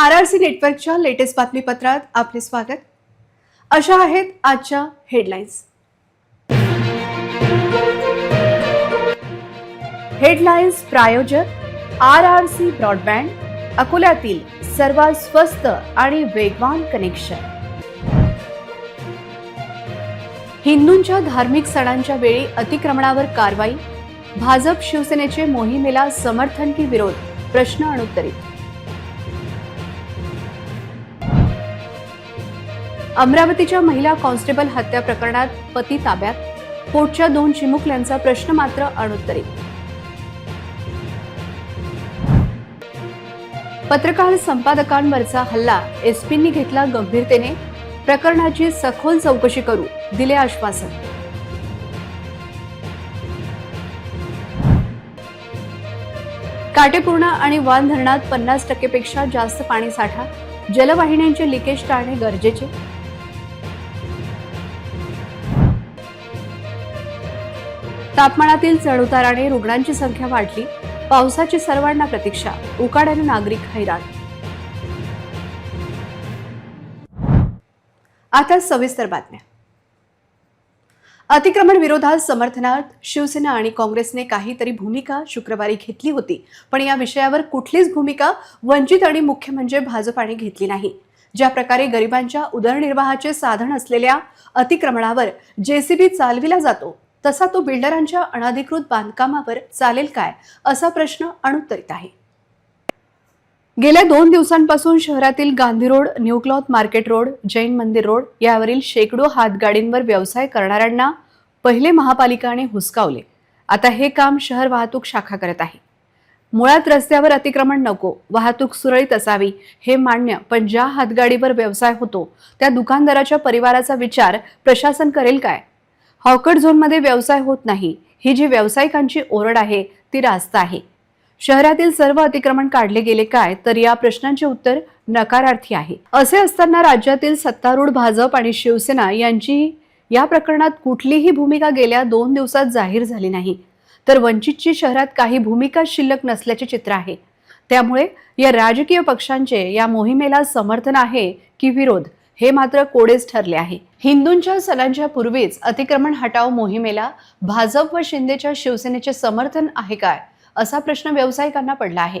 R R C नेटवर्कच्या latest बातमीपत्रात आपले स्वागत. अशा आहेत आजच्या हेडलाईन्स. हेडलाईन्स प्रायोजक आर आर सी ब्रॉडबँड अकोल्यातील सर्वात स्वस्त आणि वेगवान कनेक्शन. हिंदूंच्या धार्मिक सणांच्या वेळी अतिक्रमणावर कारवाई भाजप शिवसेनेचे मोहिमेला समर्थन की विरोध प्रश्न अनुत्तरित अमरावतीच्या महिला कॉन्स्टेबल हत्या प्रकरणात पती ताब्यात. पोटच्या दोन चिमुकल्यांचा प्रश्न मात्र अनुत्तरित पत्रकार संपादकांवरचा हल्ला. एसपींनी घेतला गंभीरतेने. प्रकरणाची सखोल चौकशी करू दिले आश्वासन. काटेपूर्णा आणि वान धरणात पन्नास टक्केपेक्षा जास्त पाणी साठा. जलवाहिन्यांचे लिकेज टाळणे गरजेचे. तापमानातील चढउताराने रुग्णांची संख्या वाढली पावसाची सर्वांना प्रतीक्षा उकाड्याने नागरिक हैराण. आता सविस्तर बातम्या. अतिक्रमण विरोधात समर्थनात शिवसेना आणि काँग्रेसने काहीतरी भूमिका शुक्रवारी घेतली होती पण या विषयावर कुठलीच भूमिका वंचित आणि मुख्य म्हणजे भाजपाने घेतली नाही. ज्या प्रकारे गरिबांच्या उदरनिर्वाहाचे साधन असलेल्या अतिक्रमणावर जेसीबी चालविला जातो तसा तो बिल्डरांच्या अनधिकृत बांधकामावर चालेल काय असा प्रश्न अनुत्तरित आहे. गेल्या दोन दिवसांपासून शहरातील Gandhi road new cloth market road Jain मंदिर रोड यावरील शेकडो हातगाडींवर व्यवसाय करणाऱ्यांना पहिले महापालिकाने हुसकावले. आता हे काम शहर वाहतूक शाखा करत आहे. मुळात रस्त्यावर अतिक्रमण नको वाहतूक सुरळीत असावी हे मान्य पण ज्या हातगाडीवर व्यवसाय होतो त्या दुकानदाराच्या परिवाराचा विचार प्रशासन करेल काय? हॉकट झोनमध्ये व्यवसाय होत नाही. ही जी व्यावसायिकांची ओरड आहे ती रास्त आहे. शहरातील सर्व अतिक्रमण काढले गेले काय तर या प्रश्नांचे उत्तर नकारार्थी आहे. असे असताना राज्यातील सत्तारूढ भाजप आणि शिवसेना यांची या प्रकरणात कुठलीही भूमिका गेल्या दोन दिवसात जाहीर झाली नाही. तर वंचितची शहरात काही भूमिका शिल्लक नसल्याचे चित्र आहे. त्यामुळे या राजकीय पक्षांचे या मोहिमेला समर्थन आहे की विरोध? हे मात्र कोडेच ठरले आहे. हिंदूंच्या सणांच्या पूर्वीच अतिक्रमण हटाव मोहिमेला भाजप व शिंदेच्या शिवसेनेचे समर्थन आहे काय असा प्रश्न व्यावसायिकांना पडला आहे.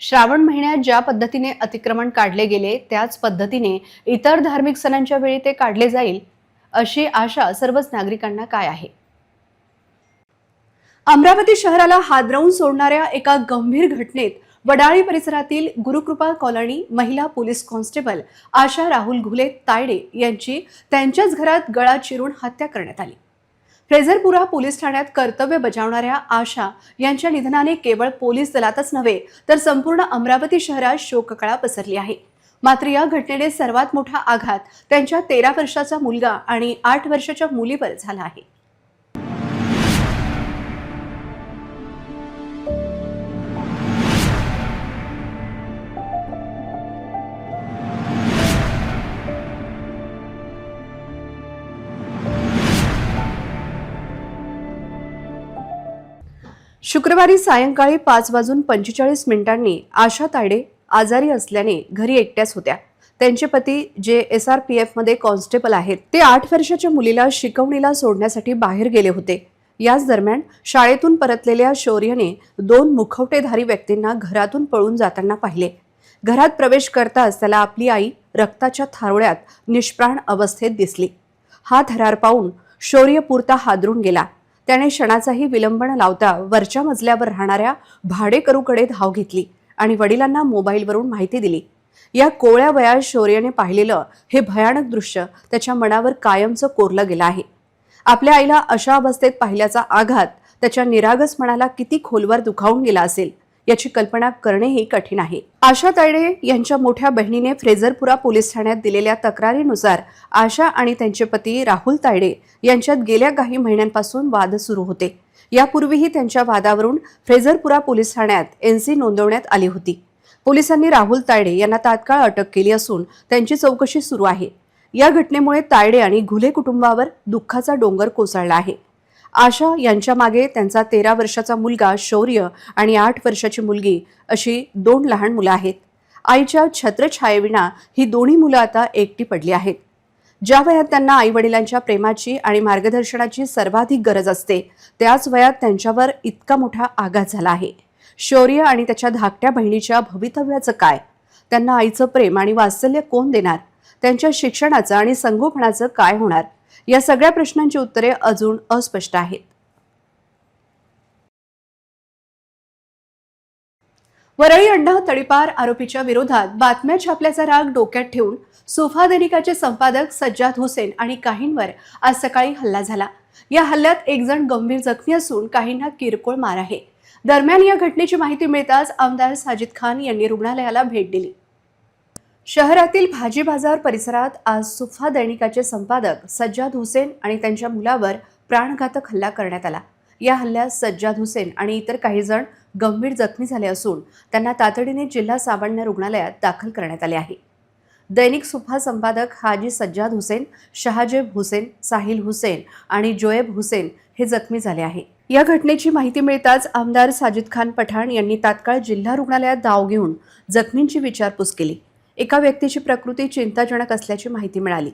श्रावण महिन्यात ज्या पद्धतीने अतिक्रमण काढले गेले त्याच पद्धतीने इतर धार्मिक सणांच्या वेळी ते काढले जाईल अशी आशा सर्वच नागरिकांना काय आहे? अमरावती शहराला हादरवून सोडणाऱ्या एका गंभीर घटनेत वडाळी परिसरातील गुरुकृपा कॉलनी महिला पोलीस कॉन्स्टेबल आशा राहुल घुले तायडे यांची त्यांच्याच घरात गळा चिरून हत्या करण्यात आली. फ्रेझरपुरा पोलीस ठाण्यात कर्तव्य बजावणाऱ्या आशा यांच्या निधनाने केवळ पोलीस दलातच नव्हे तर संपूर्ण अमरावती शहरात शोककळा पसरली आहे. मात्र या घटनेने सर्वात मोठा आघात त्यांच्या तेरा वर्षाचा मुलगा आणि आठ वर्षाच्या मुलीवर झाला आहे. शुक्रवारी सायंकाळी पाच वाजून पंचेचाळीस मिनिटांनी आशा तायडे आजारी असल्याने घरी एकट्याच होत्या. त्यांचे पती जे एस आर पी एफमध्ये कॉन्स्टेबल आहेत ते आठ वर्षाच्या मुलीला शिकवणीला सोडण्यासाठी बाहेर गेले होते. याच दरम्यान शाळेतून परतलेल्या शौर्यने दोन मुखवटेधारी व्यक्तींना घरातून पळून जाताना पाहिले. घरात प्रवेश करताच त्याला आपली आई रक्ताच्या थारोळ्यात निष्प्राण अवस्थेत दिसली. हा थरार पाहून शौर्य पुरता हादरून गेला. त्याने क्षणाचाही विलंब न लावता वरच्या मजल्यावर राहणाऱ्या भाडेकरूकडे धाव घेतली आणि वडिलांना मोबाईलवरून माहिती दिली. या कोवळ्या वयात शौर्यने पाहिलेलं हे भयानक दृश्य त्याच्या मनावर कायमचं कोरलं गेलं आहे. आपल्या आईला अशा अवस्थेत पाहिल्याचा आघात त्याच्या निरागस मनाला किती खोलवर दुखावून गेला असेल? याची कल्पना करणेही कठीण आहे. आशा तायडे यांच्या मोठ्या बहिणीने फ्रेझरपुरा पोलीस ठाण्यात दिलेल्या तक्रारीनुसार आशा आणि त्यांचे पती राहुल तायडे यांच्यात गेल्या काही महिन्यांपासून वाद सुरू होते. यापूर्वीही त्यांच्या वादावरून फ्रेझरपुरा पोलीस ठाण्यात एनसी नोंदवण्यात आली होती. पोलिसांनी राहुल तायडे यांना तात्काळ अटक केली असून त्यांची चौकशी सुरू आहे. या घटनेमुळे तायडे आणि घुले कुटुंबावर दुःखाचा डोंगर कोसळला आहे. आशा यांच्या मागे त्यांचा तेरा वर्षाचा मुलगा शौर्य आणि आठ वर्षाची मुलगी अशी दोन लहान मुलं आहेत. आईच्या छत्रछायेविना ही दोन्ही मुलं आता एकटी पडली आहेत. ज्या वयात त्यांना आई वडिलांच्या प्रेमाची आणि मार्गदर्शनाची सर्वाधिक गरज असते त्याच वयात त्यांच्यावर इतका मोठा आघात झाला आहे. शौर्य आणि त्याच्या धाकट्या बहिणीच्या भवितव्याचं काय? त्यांना आईचं प्रेम आणि वात्सल्य कोण देणार? त्यांच्या शिक्षणाचं आणि संगोपनाचं काय होणार? या सगळ्या प्रश्नांची उत्तरे अजून अस्पष्ट आहेत. वरळी अड्डा तडीपार आरोपीच्या विरोधात बातम्या छापल्याचा राग डोक्यात ठेवून सोफा दैनिकाचे संपादक सज्जाद हुसेन आणि काहींवर आज सकाळी हल्ला झाला. या हल्ल्यात एक जण गंभीर जखमी असून काहींना किरकोळ मार आहे. दरम्यान या घटनेची माहिती मिळताच आमदार साजिद खान यांनी रुग्णालयाला भेट दिली. शहरातील भाजी बाजार परिसरात आज सुफा दैनिकाचे संपादक सज्जाद हुसेन आणि त्यांच्या मुलावर प्राणघातक हल्ला करण्यात आला. या हल्ल्यात सज्जाद हुसेन आणि इतर काही जण गंभीर जखमी झाले असून त्यांना तातडीने जिल्हा सामान्य रुग्णालयात दाखल करण्यात आले आहे. दैनिक सुफा संपादक हाजी सज्जाद हुसेन शहाजेब हुसेन साहिल हुसेन आणि जोएब हुसेन हे जखमी झाले आहे. या घटनेची माहिती मिळताच आमदार साजिद खान पठाण यांनी तात्काळ जिल्हा रुग्णालयात धाव घेऊन जखमींची विचारपूस केली. एका व्यक्तीची प्रकृती चिंताजनक असल्याची माहिती मिळाली.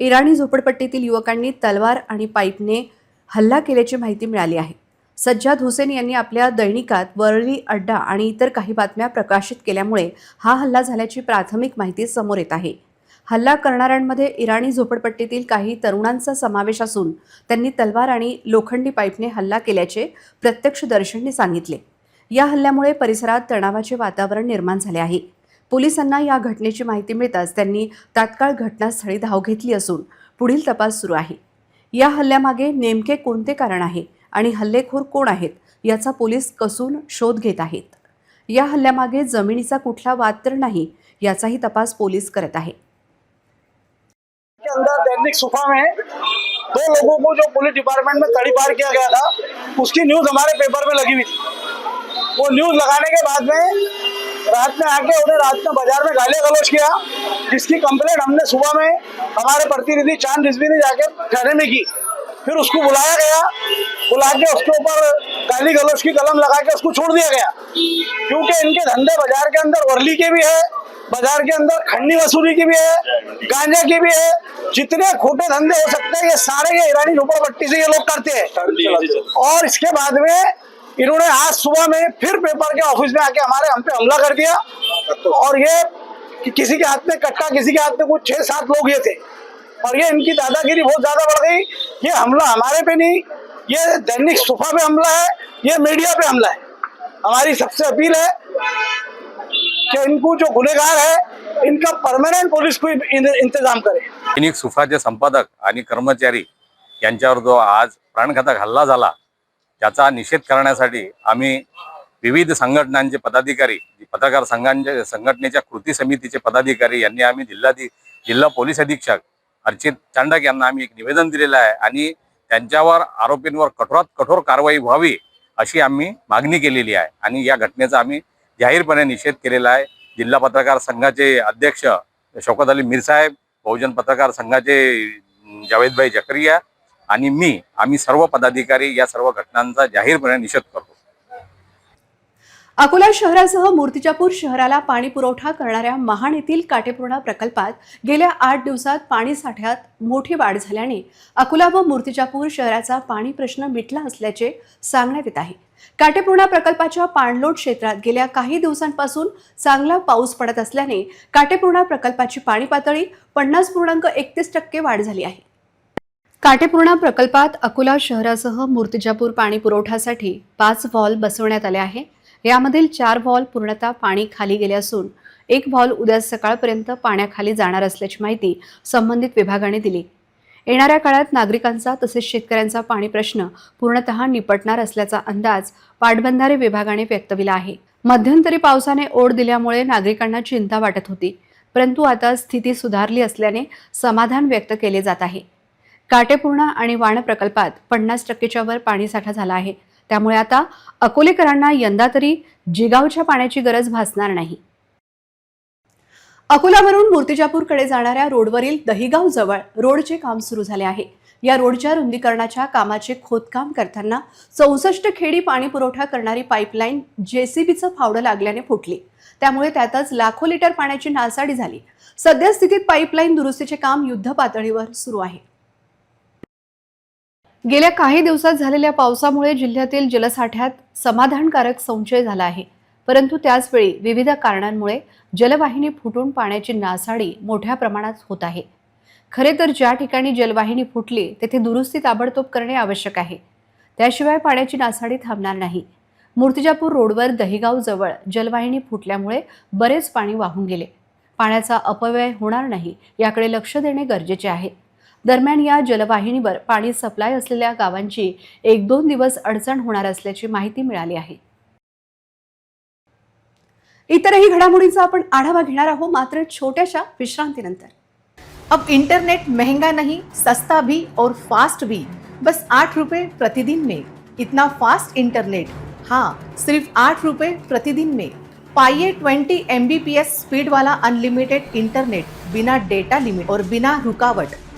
इराणी झोपडपट्टीतील युवकांनी तलवार आणि पाईपने हल्ला केल्याची माहिती मिळाली आहे. सज्जाद हुसेन यांनी आपल्या दैनिकात वरळी अड्डा आणि इतर काही बातम्या प्रकाशित केल्यामुळे हा हल्ला झाल्याची प्राथमिक माहिती समोर येत आहे. हल्ला करणाऱ्यांमध्ये इराणी झोपडपट्टीतील काही तरुणांचा समावेश असून त्यांनी तलवार आणि लोखंडी पाईपने हल्ला केल्याचे प्रत्यक्षदर्शींनी सांगितले. या हल्ल्यामुळे परिसरात तणावाचे वातावरण निर्माण झाले आहे. पोलिसांना या घटनेची माहिती मिळताच त्यांनी तात्काळ घटनास्थळी धाव घेतली असून पुढील तपास सुरू आहे. या हल्ल्यामागे नेमके कोणते कारण आहे आणि हल्लेखोर कोण आहेत याचा पोलीस कसून शोध घेत आहेत. या हल्ल्यामागे जमिनीचा कुठला वाद तर नाही याचाही तपास पोलीस करत आहे. दैनिक सुफा में दो लोगों को जो पुलिस डिपार्टमेंट में तड़ीपार किया गया था उसकी न्यूज हमारे पेपर में लगी हुई थी। वो न्यूज लगाने के बाद में रात में आके उन्हें रात में बाज़ार में गालियाँ गलौज किया। जिसकी कंप्लेंट हमने सुबह में हमारे प्रतिनिधि चाँद रिजवी ने जाके थाने में की। फिर उसको बुलाया गया। बुला के उसके ऊपर गाली गलौज की कलम लगा के उसको छोड़ दिया गया। क्योंकि इनके धंधे बाज़ार के अंदर वर्ली के भी है बाज़ार के अंदर खंडी वसूली की भी है गांजा की भी है। जितने खोटे धंधे हो सकते हैं ये सारे ये ईरानी झोपड़पट्टी से ये लोग करते हैं। और इसके बाद में इन्होंने आज सुबह में फिर पेपर के ऑफ़िस में आके हमारे हम पे हमला कर दिया। और ये कि किसी के हाथ में कट्टा किसी के हाथ में कुछ छह सात लोग ये थे। और ये इनकी दादागिरी बहुत ज़्यादा बढ़ गई। ये हमला हमारे पे नहीं, ये दैनिक सुफा पे हमला है, ये मीडिया पे हमला है। हमारी सबसे अपील है कि इनको जो गुनेगार है, इनका परमानेंट पुलिस को इंतज़ाम करे। दैनिक सुफाचे संपादक आणि कर्मचारी जो आज प्राणघातक हल्ला त्याचा निषेध करण्यासाठी आम्ही विविध संघटनांचे पदाधिकारी पत्रकार संघांचे संघटनेच्या कृती समितीचे पदाधिकारी यांनी आम्ही जिल्हाधी जिल्हा पोलीस अधीक्षक अर्चित चांडक यांना आम्ही एक निवेदन दिलेलं आहे आणि त्यांच्यावर आरोपींवर कठोरात कठोर कारवाई व्हावी अशी आम्ही मागणी केलेली आहे आणि या घटनेचा आम्ही जाहीरपणे निषेध केलेला आहे. जिल्हा पत्रकार संघाचे अध्यक्ष शौकत अली मिरसाहेब बहुजन पत्रकार संघाचे जावेदभाई जकरिया आणि मी आम्ही सर्व पदाधिकारी या सर्व घटनांचा जाहीरपणे निषेध करतो. अकोला शहरासह मूर्तिजापूर शहराला पाणी पुरवठा करणाऱ्या महान येथील काटेपूर्णा प्रकल्पात गेल्या आठ दिवसात पाणी साठ्यात मोठी वाढ झाल्याने अकोला व मूर्तिजापूर शहराचा पाणी प्रश्न मिटला असल्याचे सांगण्यात येत आहे. काटेपूर्णा प्रकल्पाच्या पाणलोट क्षेत्रात गेल्या काही दिवसांपासून चांगला पाऊस पडत असल्याने काटेपूर्णा प्रकल्पाची पाणी पातळी पन्नास पूर्णांक एकतीस टक्के वाढ झाली आहे. काटेपूर्णा प्रकल्पात अकोला शहरासह मूर्तिजापूर पाणी पुरवठ्यासाठी पाच व्हॉल बसवण्यात आले आहे. यामधील चार व्हॉल पूर्णतः पाणी खाली गेले असून एक व्हॉल उद्या सकाळपर्यंत पाण्याखाली जाणार असल्याची माहिती संबंधित विभागाने दिली. येणाऱ्या काळात नागरिकांचा तसेच शेतकऱ्यांचा पाणी प्रश्न पूर्णतः निपटणार असल्याचा अंदाज पाटबंधारे विभागाने व्यक्तविला आहे. मध्यंतरी पावसाने ओढ दिल्यामुळे नागरिकांना चिंता वाटत होती. परंतु आता स्थिती सुधारली असल्याने समाधान व्यक्त केले जात आहे. काटेपूर्णा आणि वाण प्रकल्पात पन्नास टक्केच्या वर पाणीसाठा झाला आहे. त्यामुळे आता अकोलेकरांना यंदा तरी जिगावच्या पाण्याची गरज भासणार नाही. अकोलावरून मूर्तिजापूरकडे जाणाऱ्या रोडवरील दहिगाव जवळ रोडचे काम सुरू झाले आहे. या रोडच्या रुंदीकरणाच्या कामाचे खोदकाम करताना चौसष्ट खेडी पाणी पुरवठा करणारी पाईपलाईन जेसीबीचं फावडं लागल्याने फुटली. त्यामुळे त्यातच लाखो लिटर पाण्याची नासाडी झाली. सध्या स्थितीत पाईपलाईन दुरुस्तीचे काम युद्ध पातळीवर सुरू आहे. गेल्या काही दिवसात झालेल्या पावसामुळे जिल्ह्यातील जलसाठ्यात समाधानकारक संचय झाला आहे. परंतु त्याचवेळी विविध कारणांमुळे जलवाहिनी फुटून पाण्याची नासाडी मोठ्या प्रमाणात होत आहे. खरे तर ज्या ठिकाणी जलवाहिनी फुटली तेथे दुरुस्ती ताबडतोब करणे आवश्यक आहे. त्याशिवाय पाण्याची नासाडी थांबणार नाही. मूर्तिजापूर रोडवर दहिगाव जवळ जलवाहिनी फुटल्यामुळे बरेच पाणी वाहून गेले. पाण्याचा अपव्यय होणार नाही याकडे लक्ष देणे गरजेचे आहे. दरम्यान या जलवाहिनीवर पाणी सप्लाय असलेल्या गावांची एक दोन दिवस अडचण होणार असल्याची माहिती मिळाली आहे. इतरही घडामोडींचा आपण आढावा घेणार आहोत मात्र छोट्याशा विश्रांतीनंतर. अब इंटरनेट महंगा नहीं सस्ता भी और फास्ट भी बस आठ रुपये प्रतिदिन में. इतना फास्ट इंटरनेट हाँ सिर्फ आठ रुपये प्रतिदिन में. पाइए twenty M B P S speed वाला अनलिमिटेड इंटरनेट बिना डेटा लिमिट और बिना रुकावट.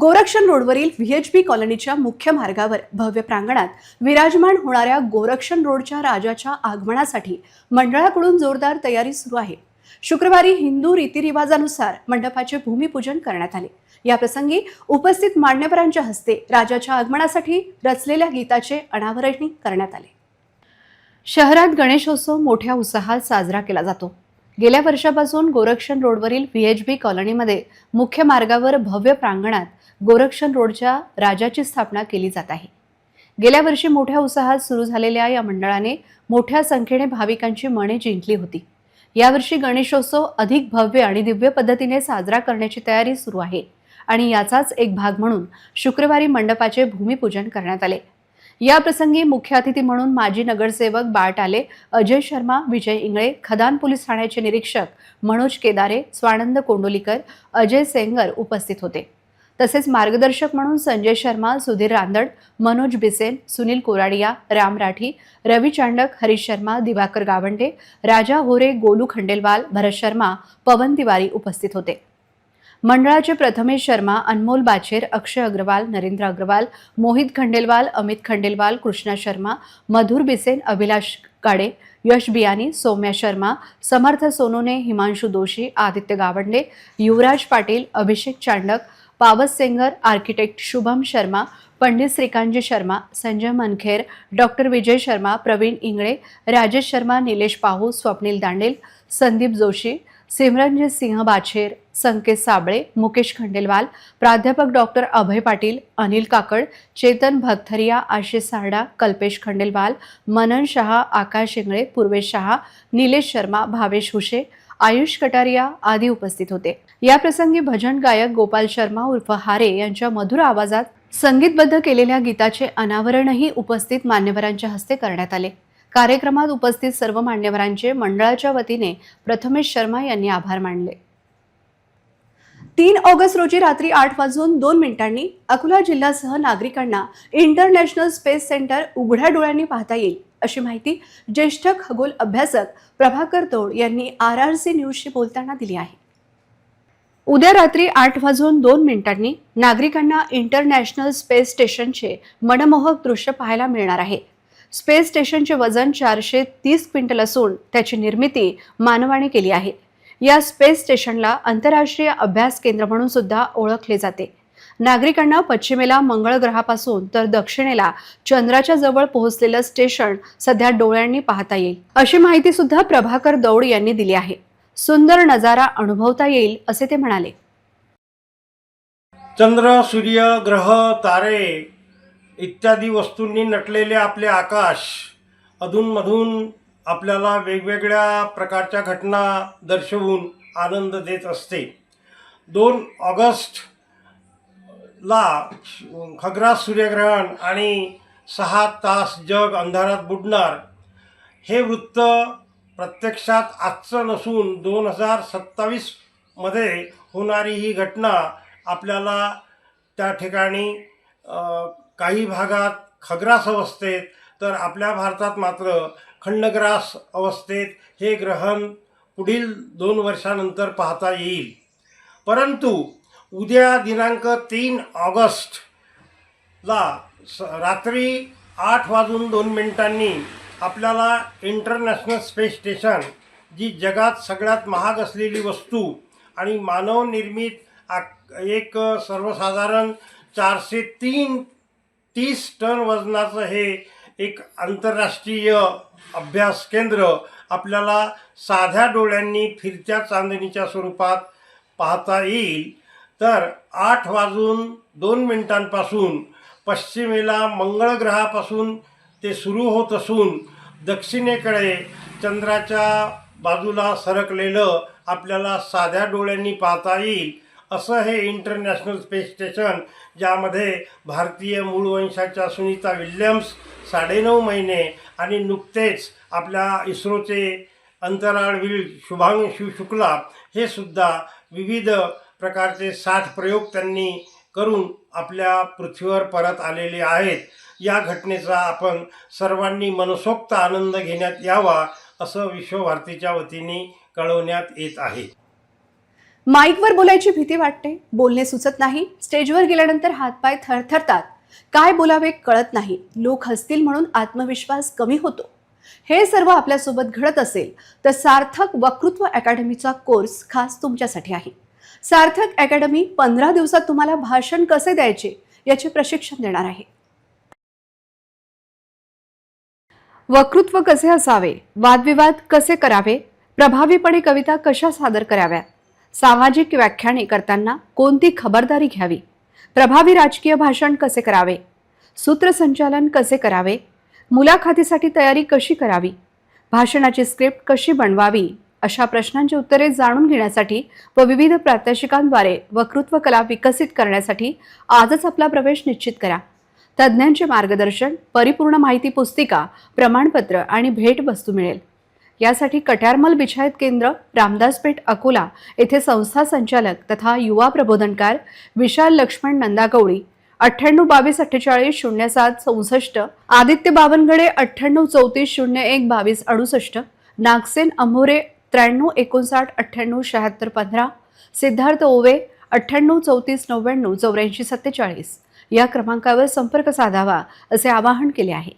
गोरक्षण रोडवरील व्हीएचबी कॉलनीच्या मुख्य मार्गावर भव्य प्रांगणात विराजमान होणाऱ्या गोरक्षण रोडच्या राजाच्या आगमनासाठी मंडळाकडून जोरदार तयारी सुरू आहे. शुक्रवारी हिंदू रीतिरिवाजानुसार मंडपाचे भूमिपूजन करण्यात आले. याप्रसंगी उपस्थित मान्यवरांच्या हस्ते राजाच्या आगमनासाठी रचलेल्या गीताचे अनावरणही करण्यात आले. शहरात गणेशोत्सव मोठ्या उत्साहात साजरा केला जातो. गेल्या वर्षापासून गोरक्षण रोडवरील व्हीएचबी कॉलनीमध्ये मुख्य मार्गावर भव्य प्रांगणात गोरक्षण रोडच्या राजाची स्थापना केली जात आहे. गेल्या वर्षी मोठ्या उत्साहात सुरू झालेल्या या मंडळाने मोठ्या संख्येने भाविकांची मने जिंकली होती. यावर्षी गणेशोत्सव अधिक भव्य आणि दिव्य पद्धतीने साजरा करण्याची तयारी सुरू आहे आणि याचाच एक भाग म्हणून शुक्रवारी मंडपाचे भूमिपूजन करण्यात आले. या प्रसंगी मुख्य अतिथी म्हणून माजी नगरसेवक बाळटाले आले अजय शर्मा विजय इंगळे खदान पोलीस ठाण्याचे निरीक्षक मनोज केदारे स्वानंद कोंडोलीकर अजय सेंगर उपस्थित होते. तसेच मार्गदर्शक म्हणून संजय शर्मा सुधीर रांदड मनोज बिसेन सुनील कोराडिया राम राठी रवी चांडक हरीश शर्मा दिवाकर गावंडे राजा होरे गोलू खंडेलवाल भरत शर्मा पवन तिवारी उपस्थित होते. मंडळाचे प्रथमेश शर्मा अनमोल बाचेर अक्षय अग्रवाल नरेंद्र अग्रवाल मोहित खंडेलवाल अमित खंडेलवाल कृष्णा शर्मा मधुर बिसेन अभिलाष काडे यश बियानी सौम्या शर्मा समर्थ सोनोने हिमांशू दोशी आदित्य गावंडे युवराज पाटील अभिषेक चांडक पावस सेंगर आर्किटेक्ट शुभम शर्मा पंडित श्रीकांतजी शर्मा संजय मनखेर डॉक्टर विजय शर्मा प्रवीण इंगळे राजेश शर्मा निलेश पाहू स्वप्नील दांडेल संदीप जोशी सिमरनजीत सिंह बाछेर संकेत साबळे मुकेश खंडेलवाल प्राध्यापक डॉक्टर अभय पाटील अनिल काकड चेतन भत्थरिया आशिष सारडा कल्पेश खंडेलवाल मनन शहा आकाश इंगळे पूर्वेश शहा निलेश शर्मा भावेश हुशे आयुष कटारिया आदी उपस्थित होते. या प्रसंगी भजन गायक गोपाल शर्मा उर्फ हारे यांच्या मधुर आवाजात संगीतबद्ध केलेल्या गीताचे अनावरणही उपस्थित मान्यवरांच्या हस्ते करण्यात आले. कार्यक्रमात उपस्थित सर्व मान्यवरांचे मंडळाच्या वतीने प्रथमेश शर्मा यांनी आभार मानले. तीन ऑगस्ट रोजी रात्री आठ वाजून दोन मिनिटांनी अकोला जिल्ह्यासह नागरिकांना इंटरनॅशनल स्पेस सेंटर उघड्या डोळ्यांनी पाहता येईल. अशी माहिती ज्येष्ठ खगोल अभ्यासक प्रभाकर तोड यांनी आर आर सी न्यूजशी बोलताना दिली आहे. उद्या रात्री आठ वाजून दोन मिनिटांनी नागरिकांना इंटरनॅशनल स्पेस स्टेशनचे मनमोहक दृश्य पाहायला मिळणार आहे. स्पेस स्टेशनचे वजन चारशे तीस क्विंटल असून त्याची निर्मिती मानवाने केली आहे. या स्पेस स्टेशनला आंतरराष्ट्रीय अभ्यास केंद्र म्हणून सुद्धा ओळखले जाते. नागरिकांना पश्चिमेला मंगळ ग्रहापासून तर दक्षिणेला चंद्राच्या जवळ पोहोचलेलं स्टेशन सध्या डोळ्यांनी पाहता येईल. अशी माहिती सुद्धा प्रभाकर दौड यांनी दिली आहे. सुंदर नजारा अनुभवता येईल असे ते म्हणाले. चंद्र सूर्य ग्रह तारे इत्यादी वस्तूंनी नटलेले आपले आकाश अधूनमधून आपल्याला वेगवेगळ्या प्रकारच्या घटना दर्शवून आनंद देत असते. दोन ऑगस्ट ला खग्रास सूर्यग्रहण आणि सहा तास जग अंधारात बुडणार हे वृत्त प्रत्यक्षात आजचं नसून दोन हजार सत्तावीसमध्ये होणारी ही घटना आपल्याला त्या ठिकाणी काही भागात खग्रास अवस्थेत तर आपल्या भारतात मात्र खंडग्रास अवस्थेत हे ग्रहण पुढील दोन वर्षानंतर पाहता येईल. परंतु उद्या दिनांक तीन ऑगस्टला स रात्री आठ वाजून दोन मिनिटांनी आपल्याला इंटरनॅशनल स्पेस स्टेशन जी जगात सगळ्यात महाग असलेली वस्तू आणि मानवनिर्मित आक एक सर्वसाधारण चारशे तीन तीस टन वजनाचं हे एक आंतरराष्ट्रीय अभ्यास केंद्र आपल्याला साध्या डोळ्यांनी फिरत्या चांदणीच्या स्वरूपात पाहता येईल. तर आठ वाजून दोन मिनिटांपासून पश्चिमेला मंगळग्रहापासून ते सुरू होत असून दक्षिणेकडे चंद्राच्या बाजूला सरकलेलं आपल्याला साध्या डोळ्यांनी पाहता येईल. असं हे इंटरनॅशनल स्पेस स्टेशन ज्यामध्ये भारतीय मूळवंशाच्या सुनीता विल्यम्स साडेनऊ महिने आणि नुकतेच आपल्या इस्रोचे अंतराळवीर शुभांशु शुक्ला हे सुद्धा विविध प्रकारचे साठ प्रयोग त्यांनी करून आपल्या पृथ्वीवर परत आलेले आहेत. या घटनेचा आपण सर्वांनी मनसोक्त आनंद घेण्यात यावा असं विश्वभारतीच्या वतीने कळवण्यात येत आहे. माईकवर बोलायची भीती वाटते. बोलणे सुचत नाही. स्टेजवर गेल्यानंतर हातपाय थरथरतात. काय बोलावे कळत नाही. लोक हसतील म्हणून आत्मविश्वास कमी होतो. हे सर्व आपल्यासोबत घडत असेल तर सार्थक वक्तृत्व अकॅडमीचा कोर्स खास तुमच्यासाठी आहे. सार्थक अकॅडमी पंधरा दिवसात तुम्हाला भाषण कसे द्यायचे याचे प्रशिक्षण देणार आहे. वक्तृत्व कसे असावे? वादविवाद कसे करावे? प्रभावीपणे कविता कशा सादर कराव्यात? सामाजिक व्याख्याने करताना कोणती खबरदारी घ्यावी? प्रभावी राजकीय भाषण कसे करावे? सूत्रसंचालन कसे करावे? मुलाखतीसाठी तयारी कशी करावी? भाषणाची स्क्रिप्ट कशी बनवावी? अशा प्रश्नांची उत्तरे जाणून घेण्यासाठी व विविध प्रात्यक्षिकांद्वारे वक्तृत्व कला विकसित करण्यासाठी आजच आपला प्रवेश निश्चित करा. तज्ज्ञांचे मार्गदर्शन परिपूर्ण माहिती पुस्तिका प्रमाणपत्र आणि भेटवस्तू मिळेल. यासाठी कट्यारमल बिछायत केंद्र रामदासपेठ अकोला येथे संस्था संचालक तथा युवा प्रबोधनकार विशाल लक्ष्मण नंदागवळी अठ्ठ्याण्णव बावीस अठ्ठेचाळीस शून्य सात चौसष्ट आदित्य बावनगडे अठ्ठ्याण्णव चौतीस शून्य एक बावीस अडुसष्ट नागसेन अंभोरे त्र्याण्णव एकोणसाठ अठ्ठ्याण्णव शहात्तर पंधरा सिद्धार्थ ओवे अठ्ठ्याण्णव चौतीस नव्याण्णव चौऱ्याऐंशी सत्तेचाळीस या क्रमांकावर संपर्क साधावा असे आवाहन केले आहे.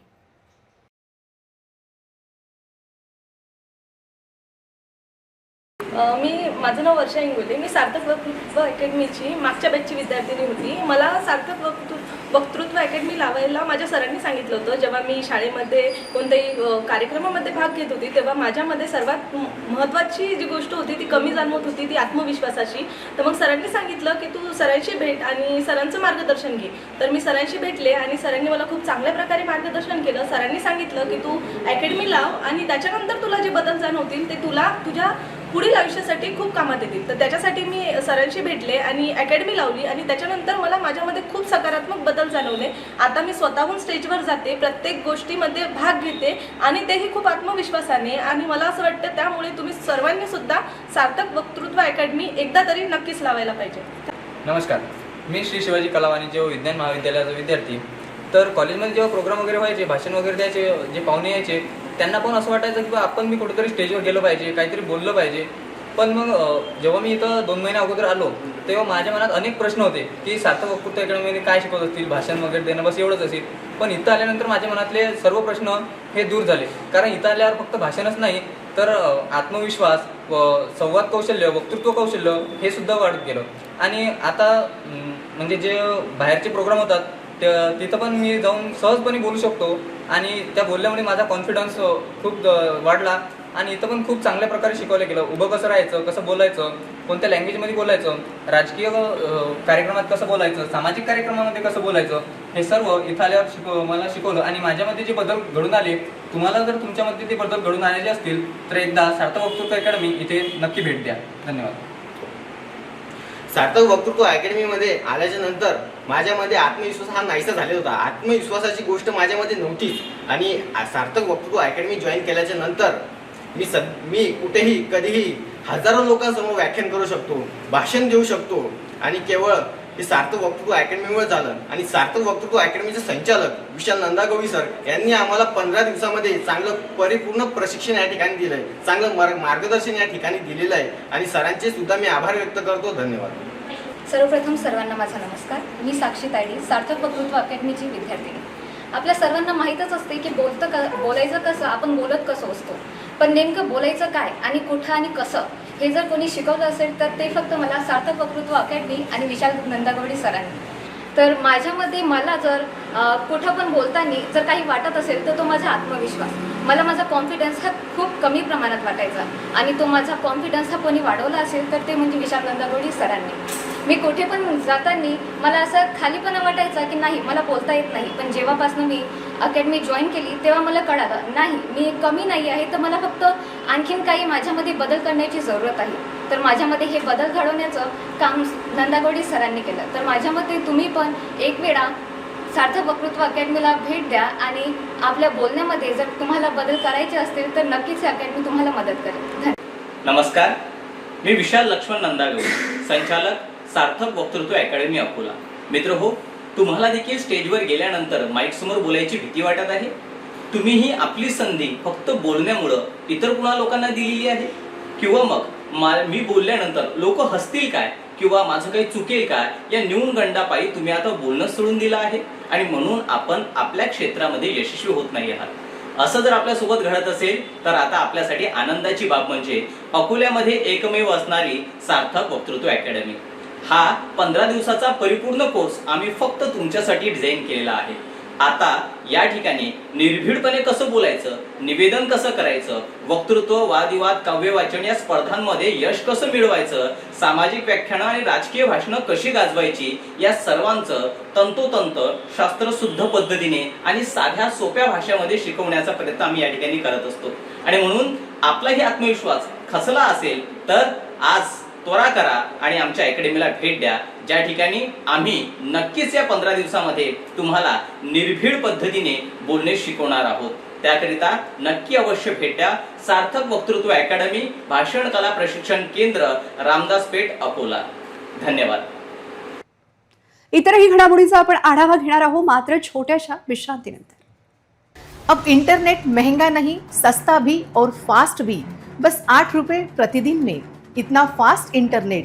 मी माझं नाव वर्षा इंगोले मी सार्थक वक्तृत्व अकॅडमीची मागच्या बॅचची विद्यार्थिनी होती. मला सार्थक वक्तृ वक्तृत्व अकॅडमी लावायला माझ्या सरांनी सांगितलं होतं. जेव्हा मी शाळेमध्ये कोणत्याही कार्यक्रमामध्ये भाग घेत होती तेव्हा माझ्यामध्ये सर्वात महत्त्वाची जी गोष्ट होती ती कमी जाणवत होती ती आत्मविश्वासाची. तर मग सरांनी सांगितलं की तू सरांशी भेट आणि सरांचं मार्गदर्शन घे. तर मी सरांशी भेटले आणि सरांनी मला खूप चांगल्या प्रकारे मार्गदर्शन केलं. सरांनी सांगितलं की तू अकॅडमी लाव आणि त्याच्यानंतर तुला जे बदल जाणवतील ते तुला तुझ्या पुढील आयुष्यासाठी खूप कामात येतील. तर त्याच्यासाठी मी सरांशी भेटले आणि अकॅडमी लावली आणि त्याच्यानंतर मला माझ्यामध्ये खूप सकारात्मक बदल जाणवले. आता मी स्वतःहून स्टेजवर जाते प्रत्येक गोष्टीमध्ये भाग घेते आणि तेही खूप आत्मविश्वासाने आणि मला असं वाटतं त्यामुळे तुम्ही सर्वांनी सुद्धा सार्थक वक्तृत्व अकॅडमी एकदा तरी नक्कीच लावायला पाहिजे. नमस्कार. मी श्री शिवाजी कला वाणिज्य विज्ञान महाविद्यालयाचा विद्यार्थी तर कॉलेजमध्ये जेव्हा प्रोग्राम वगैरे व्हायचे भाषण वगैरे द्यायचे जे पाहुणे यायचे त्यांना पण असं वाटायचं की बा आपण मी कुठेतरी स्टेजवर गेलो पाहिजे काहीतरी बोललं पाहिजे. पण मग जेव्हा मी इथं दोन महिन्या अगोदर आलो तेव्हा माझ्या मनात अनेक प्रश्न होते की सार्थक वक्तृत्व अकॅडमीने काय शिकवत असतील भाषण वगैरे देणं बस एवढंच असेल. पण इथं आल्यानंतर माझ्या मनातले सर्व प्रश्न हे दूर झाले. कारण इथं आल्यावर फक्त भाषणच नाही तर आत्मविश्वास व संवाद कौशल्य वक्तृत्व कौशल्य हे सुद्धा वाढत गेलं. आणि आता म्हणजे जे बाहेरचे प्रोग्राम होतात तिथं पण मी जाऊन सहजपणे बोलू शकतो. आणि त्या बोलल्यामुळे माझा कॉन्फिडन्स खूप वाढला. आणि इथं पण खूप चांगल्या प्रकारे शिकवलं गेलं. उभं कसं राहायचं कसं बोलायचं कोणत्या लँग्वेजमध्ये बोलायचं राजकीय कार्यक्रमात कसं बोलायचं सामाजिक कार्यक्रमामध्ये कसं बोलायचं हे सर्व इथं आल्यावर शिकव मला शिकवलं. आणि माझ्यामध्ये जे बदल घडून आले तुम्हाला जर तुमच्यामध्ये ते बदल घडून आलेले असतील तर एकदा सार्थक वक्तृत्व अकॅडमी इथे नक्की भेट द्या. धन्यवाद. सार्थक वक्तृत्व अकॅडमीमध्ये आल्याच्यानंतर माझ्यामध्ये आत्मविश्वास हा नाहीसा झालेला होता. आत्मविश्वासाची गोष्ट माझ्यामध्ये नव्हतीच. आणि सार्थक वक्तृत्व अकॅडमी जॉईन केल्याच्यानंतर मी सद मी कुठेही कधीही हजारो लोकांसमोर व्याख्यान करू शकतो भाषण देऊ शकतो. आणि केवळ हे सार्थक वक्तृत्व अकॅडमीमुळे झालं. आणि सार्थक वक्तृत्व अकॅडमीचे संचालक विशाल नंदागोवी सर यांनी आम्हाला पंधरा दिवसामध्ये चांगलं परिपूर्ण प्रशिक्षण या ठिकाणी दिलंय. चांगलं मार्गदर्शन या ठिकाणी दिलेलं आहे. आणि सरांचे सुद्धा मी आभार व्यक्त करतो. धन्यवाद. सर्वप्रथम सर्वांना माझा नमस्कार. मी साक्षी तायडे सार्थक वक्तृत्व अकॅडमीची विद्यार्थिनी आपल्या सर्वांना माहीतच असते की बोलतं क बोलायचं कसं आपण बोलत कसं असतो. पण नेमकं बोलायचं काय आणि कुठं आणि कसं हे जर कोणी शिकवलं असेल तर ते फक्त मला सार्थक वक्तृत्व अकॅडमी आणि विशाल नंदागवडी सरांनी. तर माझ्यामध्ये मला जर कुठं पण बोलताना जर काही वाटत असेल तर तो माझा आत्मविश्वास. मला माझा कॉन्फिडन्स हा खूप कमी प्रमाणात वाटायचा. आणि तो माझा कॉन्फिडन्स हा कोणी वाढवला असेल तर ते म्हणजे विशाल गंगागोडी सरांनी. मी कुठे पण जाताना मला असं खालीपणा वाटायचा की नाही मला बोलता येत नाही. पण जेव्हापासून मी अकॅडमी जॉईन केली तेव्हा मला कळालं नाही मी कमी नाही आहे तर मला फक्त आणखीन काही माझ्यामध्ये बदल करण्याची जरूरत आहे. तर माझ्यामध्ये हे बदल घडवण्याचं काम नंदागोडी सरांनी केलं. तर माझ्यामध्ये तुम्ही पण एक वेळा सार्थक वक्तृत्व अकॅडमीला भेट द्या आणि आपल्या बोलण्यामध्ये जर तुम्हाला बदल करायचे असतील तर नक्कीच अकॅडमी तुम्हाला मदत करेल. नमस्कार. मी विशाल लक्ष्मण नंदागवळी संचालक सार्थक वक्तृत्व अकॅडमी अकोला. मित्र हो तुम्हाला देखील स्टेजवर गेल्यानंतर माईक समोर बोलायची भीती वाटत आहे? तुम्ही ही आपली संधी फक्त बोलण्यामुळं इतर कुणा लोकांना दिलेली आहे? किंवा मग मा मी बोलल्यानंतर लोक हसतील काय? किंवा माझं काही चुकेल काय या न्यूनगंडापायी तुम्ही आता बोलणं सोडून दिलं आहे. आणि म्हणून आपण आपल्या क्षेत्रामध्ये यशस्वी होत नाही आहात. असं जर आपल्यासोबत घडत असेल तर आता आपल्यासाठी आनंदाची बाब म्हणजे अकोल्यामध्ये एकमेव असणारी सार्थक वक्तृत्व अकॅडमी. हा पंधरा दिवसाचा परिपूर्ण कोर्स आम्ही फक्त तुमच्यासाठी डिझाईन केलेला आहे. आता या ठिकाणी निर्भीडपणे कसं बोलायचं निवेदन कसं करायचं वक्तृत्व वादविवाद काव्य वाचन या स्पर्धांमध्ये यश कसं मिळवायचं सामाजिक व्याख्यानं आणि राजकीय भाषणं कशी गाजवायची या सर्वांचं तंतोतंत शास्त्रशुद्ध पद्धतीने आणि साध्या सोप्या भाषेमध्ये शिकवण्याचा प्रयत्न आम्ही या ठिकाणी करत असतो. आणि म्हणून आपलाही आत्मविश्वास खचला असेल तर आज त्वरा करा आणि आमच्या अकॅडमीला भेट द्या. ज्या ठिकाणी आम्ही नक्कीच या पंधरा दिवसामध्ये तुम्हाला निर्भीड पद्धतीने बोलणे शिकवणार आहोत. त्याकरिता नक्की अवश्य भेट्या. सार्थक वक्तृत्व अकॅडमी भाषण कला प्रशिक्षण केंद्र रामदास पेठ अकोला. धन्यवाद. इतरही घडामोडींचा आपण आढावा घेणार आहोत मात्र छोट्याशा विश्रांतीनंतर. अब इंटरनेट महंगा नहीं सस्ता भी और फास्ट भी. बस आठ रुपए प्रतिदिन में. इतना फास्ट इंटरनेट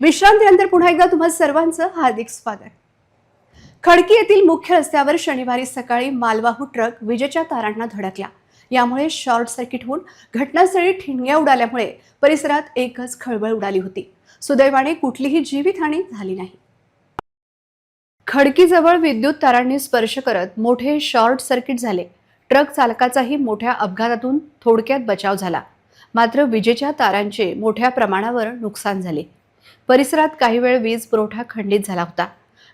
विश्रांतीनंतर पुन्हा एकदा तुम्हा सर्वांचं हार्दिक स्वागत. खडकी येथील मुख्य रस्त्यावर शनिवारी सकाळी मालवाहू ट्रक विजेच्या तारांना धडकला. यामुळे शॉर्ट सर्किट होऊन घटनास्थळी ठिणग्या उडाल्यामुळे परिसरात एकच खळबळ उडाली होती. सुदैवाने कुठलीही जीवितहानी झाली नाही. खडकीजवळ विद्युत तारांनी स्पर्श करत मोठे शॉर्ट सर्किट झाले. ट्रक चालकाचाही मोठ्या अपघातातून थोडक्यात बचाव झाला. मात्र विजेच्या तारांचे मोठ्या प्रमाणावर नुकसान झाले. परिसरात काही वेळ वीज पुरवठा खंडित झाला होता.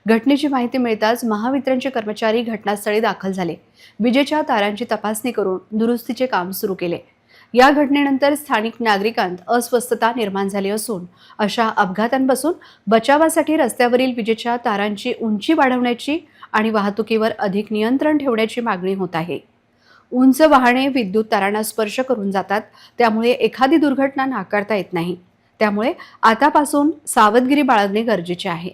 घटनेची माहिती मिळताच महावितरणचे कर्मचारी घटनास्थळी दाखल झाले. विजेच्या तारांची तपासणी करून दुरुस्तीचे काम सुरू केले. या घटनेनंतर स्थानिक नागरिकांत अस्वस्थता निर्माण झाली असून अशा अपघातांपासून बचावासाठी रस्त्यावरील विजेच्या तारांची उंची वाढवण्याची आणि वाहतुकीवर अधिक नियंत्रण ठेवण्याची मागणी होत आहे. उंच वाहने विद्युत तारांना स्पर्श करून जातात त्यामुळे एखादी दुर्घटना नाकारता येत नाही. त्यामुळे आतापासून सावधगिरी बाळगणे गरजेचे आहे.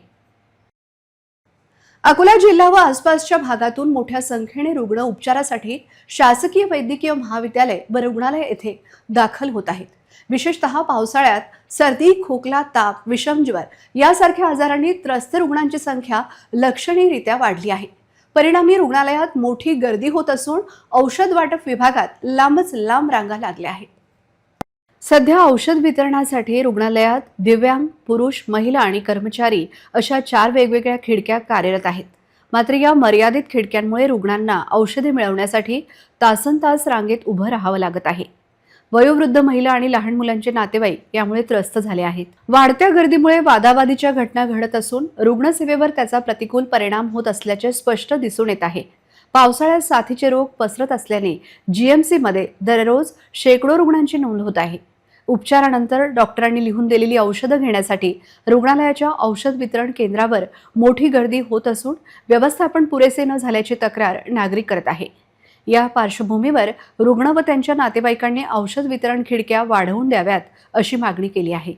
अकोला जिल्हा व आसपासच्या भागातून मोठ्या संख्येने रुग्ण उपचारासाठी शासकीय वैद्यकीय महाविद्यालय व रुग्णालय येथे दाखल होत आहेत. विशेषतः पावसाळ्यात सर्दी खोकला ताप विषमज्वर यासारख्या आजारांनी त्रस्त रुग्णांची संख्या लक्षणीयरित्या वाढली आहे. परिणामी रुग्णालयात मोठी गर्दी होत असून औषध वाटप विभागात लांबच लांब रांगा लागल्या आहेत. सध्या औषध वितरणासाठी रुग्णालयात दिव्यांग पुरुष महिला आणि कर्मचारी अशा चार वेगवेगळ्या खिडक्या कार्यरत आहेत. मात्र या मर्यादित खिडक्यांमुळे रुग्णांना औषधे मिळवण्यासाठी तासन तास रांगेत उभं राहावं लागत आहे. वयोवृद्ध महिला आणि लहान मुलांचे नातेवाईक यामुळे त्रस्त झाले आहेत. वाढत्या गर्दीमुळे वादावादीच्या घटना घडत असून रुग्णसेवेवर त्याचा प्रतिकूल परिणाम होत असल्याचे स्पष्ट दिसून येत आहे. पावसाळ्यात साथीचे रोग पसरत असल्याने जीएमसीमध्ये दररोज शेकडो रुग्णांची नोंद होत आहे. उपचारानंतर डॉक्टरांनी लिहून दिलेली औषधं घेण्यासाठी रुग्णालयाच्या औषध वितरण केंद्रावर मोठी गर्दी होत असून व्यवस्थापन पुरेसे न झाल्याची तक्रार नागरिक करत आहे. या पार्श्वभूमीवर रुग्ण व त्यांच्या नातेवाईकांनी औषध वितरण खिडक्या वाढवून द्याव्यात अशी मागणी केली आहे.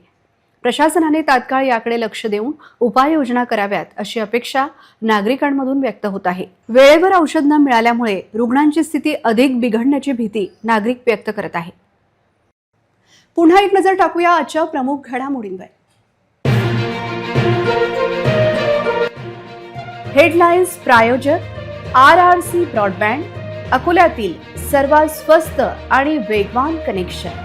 प्रशासनाने तात्काळ याकडे लक्ष देऊन उपाययोजना कराव्यात अशी अपेक्षा नागरिकांमधून व्यक्त होत आहे. वेळेवर औषध न मिळाल्यामुळे रुग्णांची स्थिती अधिक बिघडण्याची भीती नागरिक व्यक्त करत आहे. पुन्हा एक नजर टाकूया आजच्या प्रमुख घडामोडींवर. हेडलाईन्स प्रायोजक आर आर सी ब्रॉडबँड अकोल्यातील सर्वात स्वस्त आणि वेगवान कनेक्शन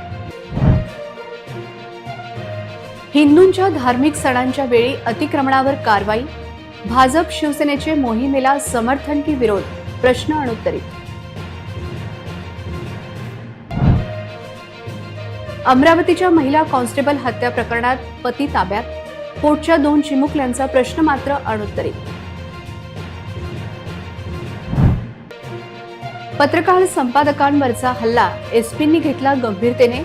हिंदूंच्या धार्मिक सणांच्या वेळी अतिक्रमणावर कारवाई भाजप शिवसेनेचे मोहिमेला समर्थन की विरोध प्रश्न अनुत्तरित. अमरावतीच्या महिला कॉन्स्टेबल हत्या प्रकरणात पती ताब्यात. पोटच्या दोन चिमुकल्यांचा प्रश्न मात्र अनुत्तरित पत्रकार संपादकांवरचा हल्ला. एसपींनी घेतला गंभीरतेने.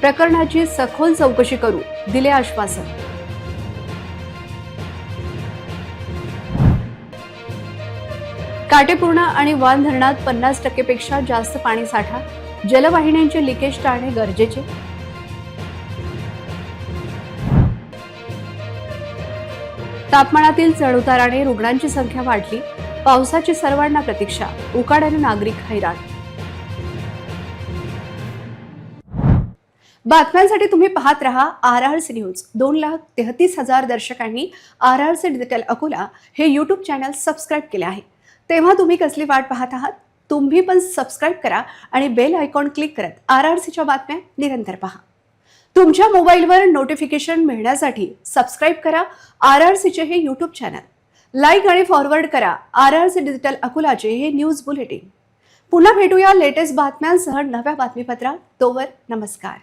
प्रकरणाची सखोल चौकशी करू दिले आश्वासन. काटेपूर्णा आणि वान धरणात पन्नास टक्केपेक्षा जास्त पाणी साठा. जलवाहिन्यांचे लिकेज टाळणे गरजेचे. तापमानातील चढउताराने रुग्णांची संख्या वाढली पावसाची सर्वांना प्रतीक्षा उकाड्याने नागरिक हैराण. बातम्यांसाठी तुम्ही पाहत रहा आर आर सी न्यूज. दोन लाख तेहतीस हजार दर्शकांनी R R C digital Akola हे यूट्यूब चॅनल सबस्क्राईब केले आहे. तेव्हा तुम्ही कसली वाट पाहत आहात? तुम्ही पण सबस्क्राईब करा आणि बेल आयकॉन क्लिक करत आर आर सीच्या बातम्या निरंतर पहा. तुमच्या मोबाईलवर नोटिफिकेशन मिळण्यासाठी सबस्क्राईब करा आर आर सीचे हे यूट्यूब चॅनल लाईक आणि फॉरवर्ड करा आर आर सी डिजिटल अकोलाचे हे न्यूज बुलेटिन पुन्हा भेटूया लेटेस्ट बातम्यांसह नव्या बातमीपत्रात. तोवर नमस्कार.